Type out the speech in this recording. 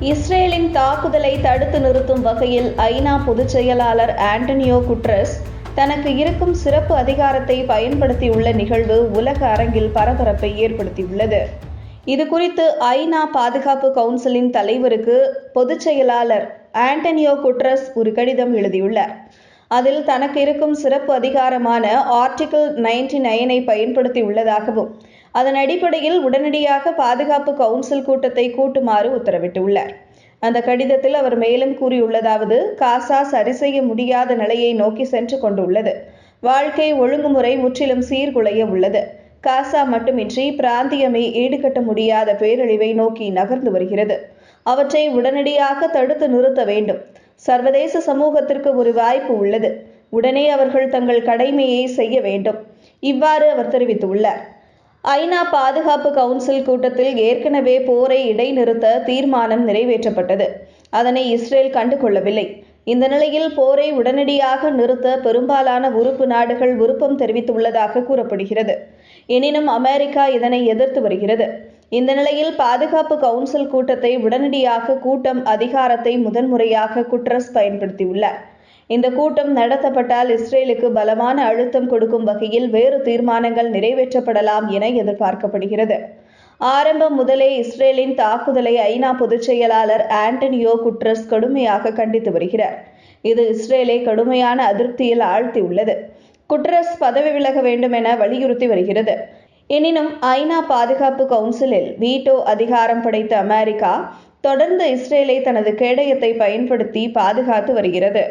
இஸ்ரேலின் தாக்குதலை தடுத்து நிறுத்தும் வகையில் ஐநா பொதுச் செயலாளர் ஆண்டனியோ குட்ரஸ் தனக்கு இருக்கும் சிறப்பு அதிகாரத்தை பயன்படுத்தியுள்ள நிகழ்வு உலக அரங்கில் பரபரப்பை ஏற்படுத்தியுள்ளது. இது குறித்து ஐநா பாதுகாப்பு கவுன்சிலின் தலைவருக்கு பொதுச் செயலாளர் ஆண்டனியோ குட்ரஸ் ஒரு கடிதம் எழுதியுள்ளார். அதில் தனக்கு இருக்கும் சிறப்பு அதிகாரமான ஆர்டிகிள் நைன்டி நைனை பயன்படுத்தி உள்ளதாகவும் அதன் அடிப்படையில் உடனடியாக பாதுகாப்பு கவுன்சில் கூட்டத்தை கூட்டுமாறு உத்தரவிட்டுள்ளார். அந்த கடிதத்தில் அவர் மேலும் கூறியுள்ளதாவது காசா சரி செய்ய முடியாத நிலையை நோக்கி சென்று கொண்டுள்ளது. வாழ்க்கை ஒழுங்குமுறை முற்றிலும் சீர்குலைய உள்ளது. காசா மட்டுமின்றி பிராந்தியமே ஈடுகட்ட முடியாத பேரழிவை நோக்கி நகர்ந்து வருகிறது. அவற்றை உடனடியாக தடுத்து நிறுத்த வேண்டும். சர்வதேச சமூகத்திற்கு ஒரு வாய்ப்பு உள்ளது. உடனே அவர்கள் தங்கள் கடமையை செய்ய வேண்டும். இவ்வாறு அவர் தெரிவித்துள்ளார். ஐநா பாதுகாப்பு கவுன்சில் கூட்டத்தில் ஏற்கனவே போரை இடைநிறுத்த தீர்மானம் நிறைவேற்றப்பட்டது. அதனை இஸ்ரேல் கண்டுகொள்ளவில்லை. இந்த நிலையில் போரை உடனடியாக நிறுத்த பெரும்பாலான உறுப்பு நாடுகள் விருப்பம் தெரிவித்துள்ளதாக கூறப்படுகிறது. எனினும் அமெரிக்கா இதனை எதிர்த்து வருகிறது. இந்த நிலையில் பாதுகாப்பு கவுன்சில் கூட்டத்தை உடனடியாக கூட்டம் அதிகாரத்தை முதன்முறையாக குட்ரஸ் பயன்படுத்தியுள்ளார் இந்த கூட்டம் நடத்தப்பட்டால் இஸ்ரேலுக்கு பலமான அழுத்தம் கொடுக்கும் வகையில் வேறு தீர்மானங்கள் நிறைவேற்றப்படலாம் என எதிர்பார்க்கப்படுகிறது. ஆரம்பம் முதலே இஸ்ரேலின் தாக்குதலை ஐநா பொதுச் செயலாளர் ஆண்டனியோ குட்ரஸ் கடுமையாக கண்டித்து வருகிறார். இது இஸ்ரேலை கடுமையான அதிருப்தியில் ஆழ்த்தியுள்ளது. குட்ரஸ் பதவி விலக வேண்டும் என வலியுறுத்தி வருகிறது. எனினும் ஐநா பாதுகாப்பு கவுன்சிலில் வீட்டோ அதிகாரம் படைத்த அமெரிக்கா தொடர்ந்து இஸ்ரேலை தனது கேடயத்தை பயன்படுத்தி பாதுகாத்து வருகிறது.